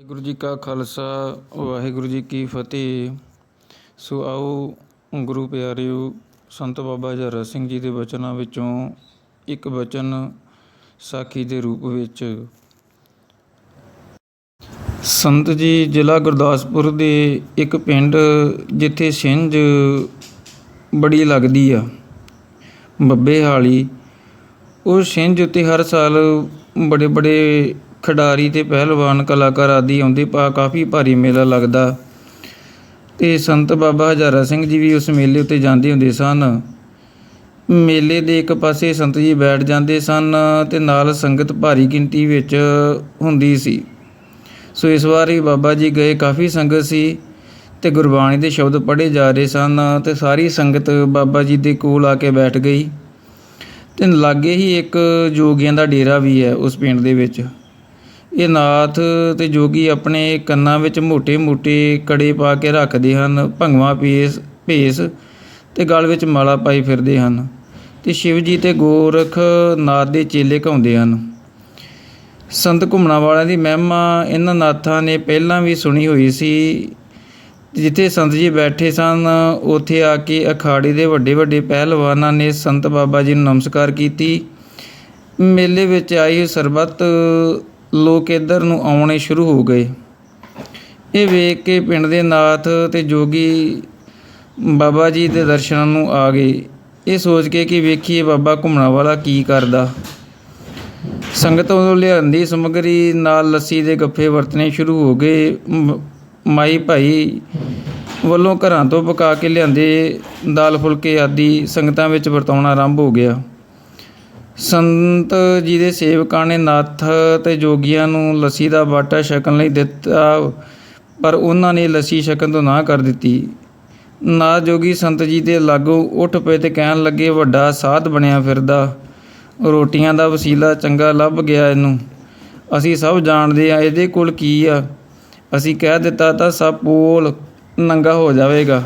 ਵਾਹਿਗੁਰੂ ਜੀ ਕਾ ਖਾਲਸਾ, ਵਾਹਿਗੁਰੂ ਜੀ ਕੀ ਫਤਿਹ। ਸੋ ਆਓ ਗੁਰੂ ਪਿਆਰਿਓ, ਸੰਤ ਬਾਬਾ ਜਰਾ ਸਿੰਘ ਜੀ ਦੇ ਬਚਨਾਂ ਵਿੱਚੋਂ ਇੱਕ ਬਚਨ ਸਾਖੀ ਦੇ ਰੂਪ ਵਿੱਚ। ਸੰਤ ਜੀ ਜ਼ਿਲ੍ਹਾ ਗੁਰਦਾਸਪੁਰ ਦੇ ਇੱਕ ਪਿੰਡ ਜਿੱਥੇ ਸਿੰਝ ਬੜੀ ਲੱਗਦੀ ਆ, ਬੱਬੇ ਹਾਲੀ। ਉਹ ਸਿੰਝ ਉੱਤੇ ਹਰ ਸਾਲ ਬੜੇ ਬੜੇ ਖਿਡਾਰੀ ਤੇ ਪਹਿਲਵਾਨ ਕਲਾਕਾਰ ਆਦਿ ਆਉਂਦੇ ਪਾ ਕਾਫੀ ਭਾਰੀ ਮੇਲਾ ਲੱਗਦਾ। ਤੇ ਸੰਤ ਬਾਬਾ ਹਜ਼ਾਰਾ ਸਿੰਘ ਜੀ ਵੀ ਉਸ ਮੇਲੇ ਉੱਤੇ ਜਾਂਦੇ ਹੁੰਦੇ ਸਨ। ਮੇਲੇ ਦੇ ਇੱਕ ਪਾਸੇ ਸੰਤ ਜੀ ਬੈਠ ਜਾਂਦੇ ਸਨ ਤੇ ਨਾਲ ਸੰਗਤ ਭਾਰੀ ਗਿਣਤੀ ਵਿੱਚ ਹੁੰਦੀ ਸੀ। ਸੋ ਇਸ ਵਾਰ ਹੀ ਬਾਬਾ ਜੀ ਗਏ, ਕਾਫੀ ਸੰਗਤ ਸੀ ਤੇ ਗੁਰਬਾਣੀ ਦੇ ਸ਼ਬਦ ਪੜ੍ਹੇ ਜਾ ਰਹੇ ਸਨ ਤੇ ਸਾਰੀ ਸੰਗਤ ਬਾਬਾ ਜੀ ਦੇ ਕੋਲ ਆ ਕੇ ਬੈਠ ਗਈ। ਤੇ ਲਾਗੇ ਹੀ ਇੱਕ ਜੋਗੀਆਂ ਦਾ ਡੇਰਾ ਵੀ ਹੈ ਉਸ ਪਿੰਡ ਦੇ ਵਿੱਚ। ਇਹ ਨਾਥ ਤੇ ਜੋਗੀ ਆਪਣੇ ਕੰਨਾਂ ਵਿੱਚ ਮੋਟੇ ਮੋਟੇ ਕੜੇ ਪਾ ਕੇ ਰੱਖਦੇ ਹਨ, ਭੰਗਵਾ ਪੀਸ ਭੇਸ ਤੇ ਗਲ ਵਿੱਚ ਮਾਲਾ ਪਾਈ ਫਿਰਦੇ ਹਨ ਤੇ ਸ਼ਿਵ ਜੀ ਤੇ ਗੋਰਖ ਨਾਥ ਦੇ ਚੇਲੇ ਘਾਉਂਦੇ ਹਨ। ਸੰਤ ਘੁੰਮਣਾ ਵਾਲਿਆਂ ਦੀ ਮਹਿਮਾ ਇਹਨਾਂ ਨਾਥਾਂ ਨੇ ਪਹਿਲਾਂ ਵੀ ਸੁਣੀ ਹੋਈ ਸੀ। ਜਿੱਥੇ ਸੰਤ ਜੀ ਬੈਠੇ ਸਨ, ਉੱਥੇ ਆ ਕੇ ਅਖਾੜੀ ਦੇ ਵੱਡੇ ਵੱਡੇ ਪਹਿਲਵਾਨਾਂ ਨੇ ਸੰਤ ਬਾਬਾ ਜੀ ਨੂੰ ਨਮਸਕਾਰ ਕੀਤੀ। ਮੇਲੇ ਵਿੱਚ ਆਈ ਸਰਬੱਤ ਲੋਕ ਇੱਧਰ ਨੂੰ ਆਉਣੇ ਸ਼ੁਰੂ ਹੋ ਗਏ। ਇਹ ਵੇਖ ਕੇ ਪਿੰਡ ਦੇ ਨਾਥ ਤੇ ਜੋਗੀ ਬਾਬਾ ਜੀ ਦੇ ਦਰਸ਼ਨਾਂ ਨੂੰ ਆ ਗਏ। ਇਹ ਸੋਚ ਕੇ ਕਿ ਵੇਖੀਏ ਬਾਬਾ ਘੁੰਮਣਾ ਵਾਲਾ ਕੀ ਕਰਦਾ। ਸੰਗਤ ਵੱਲੋਂ ਲਿਆਂਦੀ ਸਮੱਗਰੀ ਨਾਲ ਲੱਸੀ ਦੇ ਗੱਫੇ ਵਰਤਣੇ ਸ਼ੁਰੂ ਹੋ ਗਏ। ਮ- ਮਾਈ ਭਾਈ ਵੱਲੋਂ ਘਰਾਂ ਤੋਂ ਪਕਾ ਕੇ ਲਿਆਂਦੇ ਦਾਲ ਫੁਲਕੇ ਆਦਿ ਸੰਗਤਾਂ ਵਿੱਚ ਵਰਤਾਉਣਾ ਆਰੰਭ ਹੋ ਗਿਆ। ਸੰਤ ਜੀ ਦੇ ਸੇਵਕਾਂ ਨੇ ਨਾਥ ਅਤੇ ਜੋਗੀਆਂ ਨੂੰ ਲੱਸੀ ਦਾ ਬਾਟਾ ਛਕਣ ਲਈ ਦਿੱਤਾ, ਪਰ ਉਹਨਾਂ ਨੇ ਲੱਸੀ ਛਕਣ ਤੋਂ ਨਾ ਕਰ ਦਿੱਤੀ। ਨਾਥ ਜੋਗੀ ਸੰਤ ਜੀ ਦੇ ਲਾਗੋਂ ਉੱਠ ਪਏ ਤੇ ਕਹਿਣ ਲੱਗੇ, ਵੱਡਾ ਸਾਧ ਬਣਿਆ ਫਿਰਦਾ। ਰੋਟੀਆਂ ਦਾ ਵਸੀਲਾ ਚੰਗਾ ਲੱਭ ਗਿਆ ਇਹਨੂੰ। ਅਸੀਂ ਸਭ ਜਾਣਦੇ ਆ ਇਹਦੇ ਕੋਲ ਕੀ ਆ। ਅਸੀਂ ਕਹਿ ਦਿੱਤਾ ਤਾਂ ਸਭ ਪੋਲ ਨੰਗਾ ਹੋ ਜਾਵੇਗਾ।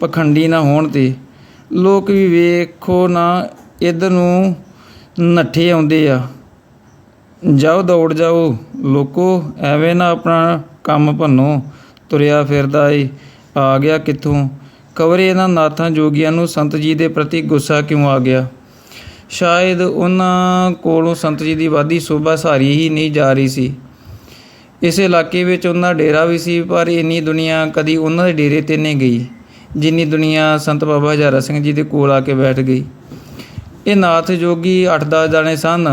ਪਖੰਡੀ ਨਾ ਹੋਣ ਤੇ। ਲੋਕ ਵੀ ਵੇਖੋ ਨਾ, ਇਧਰ ਨੂੰ ਨੱਠੇ ਆਉਂਦੇ ਆ। ਜਾਓ, ਦੌੜ ਜਾਓ। ਲੋਕੋ, ਐਵੇਂ ਨਾ ਆਪਣਾ ਕੰਮ ਭੰਨੋ। ਤੁਰਿਆ ਫਿਰਦਾ ਏ। ਆ ਗਿਆ ਕਿੱਥੋਂ? ਕਵਰੇ ਇਹਨਾਂ ਨਾਥਾਂ ਜੋਗੀਆਂ ਨੂੰ ਸੰਤ ਜੀ ਦੇ ਪ੍ਰਤੀ ਗੁੱਸਾ ਕਿਉਂ ਆ ਗਿਆ? ਸ਼ਾਇਦ ਉਹਨਾਂ ਕੋਲੋਂ ਸੰਤ ਜੀ ਦੀ ਵਾਦੀ ਸੋਭਾ ਸਾਰੀ ਹੀ ਨਹੀਂ ਜਾ ਰਹੀ ਸੀ। ਇਸ ਇਲਾਕੇ ਵਿੱਚ ਉਹਨਾਂ ਡੇਰਾ ਵੀ ਸੀ, ਪਰ ਇੰਨੀ ਦੁਨੀਆ ਕਦੀ ਉਹਨਾਂ ਦੇ ਡੇਰੇ ਤੇ ਨਹੀਂ ਗਈ, ਜਿੰਨੀ ਦੁਨੀਆ ਸੰਤ ਬਾਬਾ ਹਜ਼ਾਰਾ ਸਿੰਘ ਜੀ ਦੇ ਕੋਲ ਆ ਕੇ ਬੈਠ ਗਈ। ਇਹ ਨਾਥ ਜੋਗੀ 8-10 ਜਾਣੇ ਸਨ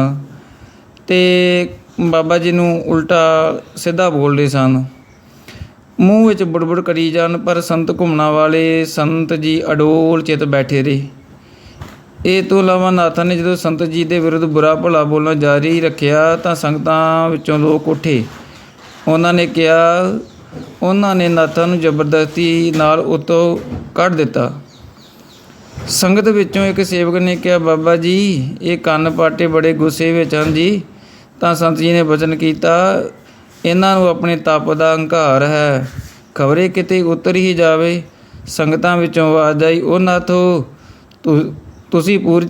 ਤੇ ਬਾਬਾ ਜੀ ਨੂੰ ਉਲਟਾ ਸਿੱਧਾ ਬੋਲਦੇ ਸਨ। ਮੂੰਹ ਵਿੱਚ ਬੁੜਬੁੜ ਕਰੀ ਜਾਣ, ਪਰ ਸੰਤ ਘੁੰਮਣਾ ਵਾਲੇ ਸੰਤ ਜੀ ਅਡੋਲ ਚਿਤ ਬੈਠੇ ਰਹੇ। ਇਹ ਤੋਂ ਇਲਾਵਾ ਨਾਥਾਂ ਨੇ ਜਦੋਂ ਸੰਤ ਜੀ ਦੇ ਵਿਰੁੱਧ ਬੁਰਾ ਭਲਾ ਬੋਲਣਾ ਜਾਰੀ ਰੱਖਿਆ, ਤਾਂ ਸੰਗਤਾਂ ਵਿੱਚੋਂ ਲੋਕ ਉੱਠੇ। ਉਹਨਾਂ ਨੇ ਕਿਹਾ, ਉਹਨਾਂ ਨੇ ਨਾਥਾਂ ਨੂੰ ਜ਼ਬਰਦਸਤੀ ਨਾਲ ਉਤੋਂ ਕੱਢ ਦਿੱਤਾ। ਸੰਗਤ ਵਿੱਚੋਂ ਇੱਕ ਸੇਵਕ ਨੇ ਕਿਹਾ, ਬਾਬਾ ਜੀ, ਇਹ ਕੰਨ ਪਾਟੇ ਬੜੇ ਗੁੱਸੇ ਵਿੱਚ ਹਨ ਜੀ। ਤਾਂ ਸੰਤ ਜੀ ਨੇ ਬਚਨ ਕੀਤਾ, ਇਹਨਾਂ ਨੂੰ ਆਪਣੇ ਤਪ ਦਾ ਹੰਕਾਰ ਹੈ। ਖਬਰੇ ਕਿਤੇ ਉਤਰ ਹੀ ਜਾਵੇ, ਸੰਗਤਾਂ ਵਿੱਚੋਂ ਆਵਾਜ਼ ਆਈ, ਉਹ ਨਾਥੋ, ਤੁ- ਤੁਸੀਂ ਪੂਰ,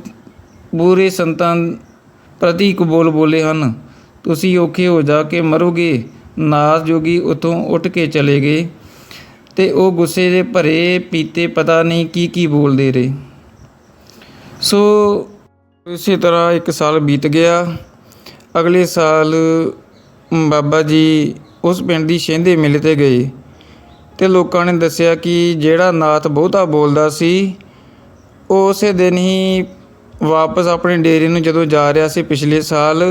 ਪੂਰੇ ਸੰਤਾਂ ਪ੍ਰਤੀ ਕਬੂਲ ਬੋਲੇ ਹਨ। ਤੁਸੀਂ ਔਖੇ ਹੋ ਜਾ ਕੇ ਮਰੋਗੇ। ਨਾਸ ਜੋਗੀ ਉਥੋਂ ਉੱਠ ਕੇ ਚਲੇ ਗਏ। ਤੇ ਉਹ ਗੁੱਸੇ ਦੇ ਭਰੇ ਪੀਤੇ ਪਤਾ ਨਹੀਂ ਕੀ ਕੀ ਬੋਲਦੇ ਰਹੇ। ਸੋ ਇਸੇ ਤਰ੍ਹਾਂ ਇੱਕ ਸਾਲ ਬੀਤ ਗਿਆ। ਅਗਲੇ ਸਾਲ ਬਾਬਾ ਜੀ ਉਸ ਪਿੰਡ ਦੀ ਸ਼ਹਿੰਦੇ ਮੇਲੇ ਤੇ ਗਏ ਤੇ ਲੋਕਾਂ ਨੇ ਦੱਸਿਆ ਕਿ ਜਿਹੜਾ ਨਾਥ ਬਹੁਤਾ ਬੋਲਦਾ ਸੀ, ਉਹ ਉਸੇ ਦਿਨ ਹੀ ਵਾਪਸ ਆਪਣੇ ਡੇਰੇ ਨੂੰ ਜਦੋਂ ਜਾ ਰਿਹਾ ਸੀ ਪਿਛਲੇ ਸਾਲ,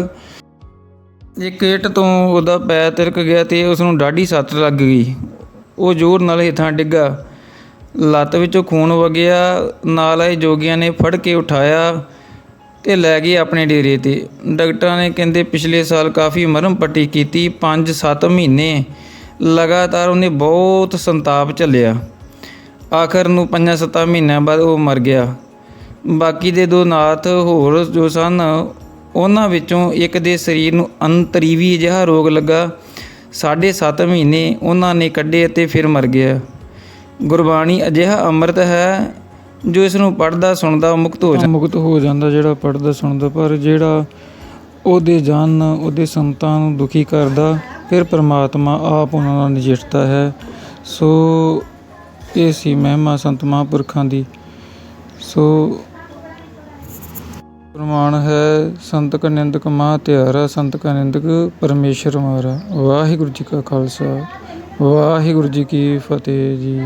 ਇੱਕ ਇੱਟ ਤੋਂ ਉਹਦਾ ਪੈਰ ਤਿਰਕ ਗਿਆ ਤੇ ਉਸ ਨੂੰ ਡਾਢੀ ਸੱਟ ਲੱਗ ਗਈ। ਉਹ ਜ਼ੋਰ ਨਾਲ ਹੇਠਾਂ ਡਿੱਗਾ। ਲੱਤ ਵਿੱਚੋਂ ਖੂਨ ਵਗਿਆ, ਨਾਲ ਆਏ ਜੋਗੀਆਂ ਨੇ ਫੜ ਕੇ ਉਠਾਇਆ ਤੇ ਲੈ ਗਏ ਆਪਣੇ ਡੇਰੇ ਤੇ। ਡਾਕਟਰਾਂ ਨੇ ਕਹਿੰਦੇ ਪਿਛਲੇ ਸਾਲ ਕਾਫੀ ਮਰਮ ਪੱਟੀ ਕੀਤੀ 5-7 ਮਹੀਨੇ ਲਗਾਤਾਰ ਉਹਨੇ ਬਹੁਤ ਸੰਤਾਪ ਝੱਲਿਆ। ਆਖਰ ਨੂੰ 5-7 ਮਹੀਨਿਆਂ ਬਾਅਦ ਉਹ ਮਰ ਗਿਆ। ਬਾਕੀ ਦੇ ਦੋ ਨਾਥ ਹੋਰ ਜੋ ਸਨ, ਉਹਨਾਂ ਵਿੱਚੋਂ ਇੱਕ ਦੇ ਸਰੀਰ ਨੂੰ ਅੰਤਰੀਵੀ ਜਿਹਾ ਰੋਗ ਲੱਗਾ। ਸਾਢੇ ਸੱਤ ਮਹੀਨੇ ਉਹਨਾਂ ਨੇ ਕੱਢੇ ਅਤੇ ਫਿਰ ਮਰ ਗਿਆ। ਗੁਰਬਾਣੀ ਅਜਿਹਾ ਅੰਮ੍ਰਿਤ ਹੈ ਜੋ ਇਸ ਨੂੰ ਪੜਦਾ ਸੁਣਦਾ, ਮੁਕਤ ਹੋ ਜਾਂਦਾ। ਮੁਕਤ ਹੋ ਜਾਂਦਾ ਜਿਹੜਾ ਪੜਦਾ ਸੁਣਦਾ, ਪਰ ਜਿਹੜਾ ਉਹਦੇ ਜਨ, ਉਹਦੇ ਸੰਤਾਂ ਨੂੰ ਦੁਖੀ ਕਰਦਾ, ਫਿਰ ਪਰਮਾਤਮਾ ਆਪ ਉਹਨਾਂ ਨਾਲ ਨਜਿੱਠਦਾ ਹੈ। ਸੋ ਇਹ ਸੀ ਮਹਿਮਾ ਸੰਤ ਮਹਾਂਪੁਰਖਾਂ ਦੀ। ਸੋ ਪ੍ਰਮਾਣ ਹੈ, ਸੰਤ ਕਾ ਨਿੰਦਕ ਮਹਾ ਤਿਆਰਾ ਸੰਤ ਕਾ ਨਿੰਦਕ ਪਰਮੇਸ਼ਰ ਮਾਰਾ ਵਾਹਿਗੁਰੂ ਜੀ ਕਾ ਖਾਲਸਾ, ਵਾਹਿਗੁਰੂ ਜੀ ਕੀ ਫਤਿਹ ਜੀ।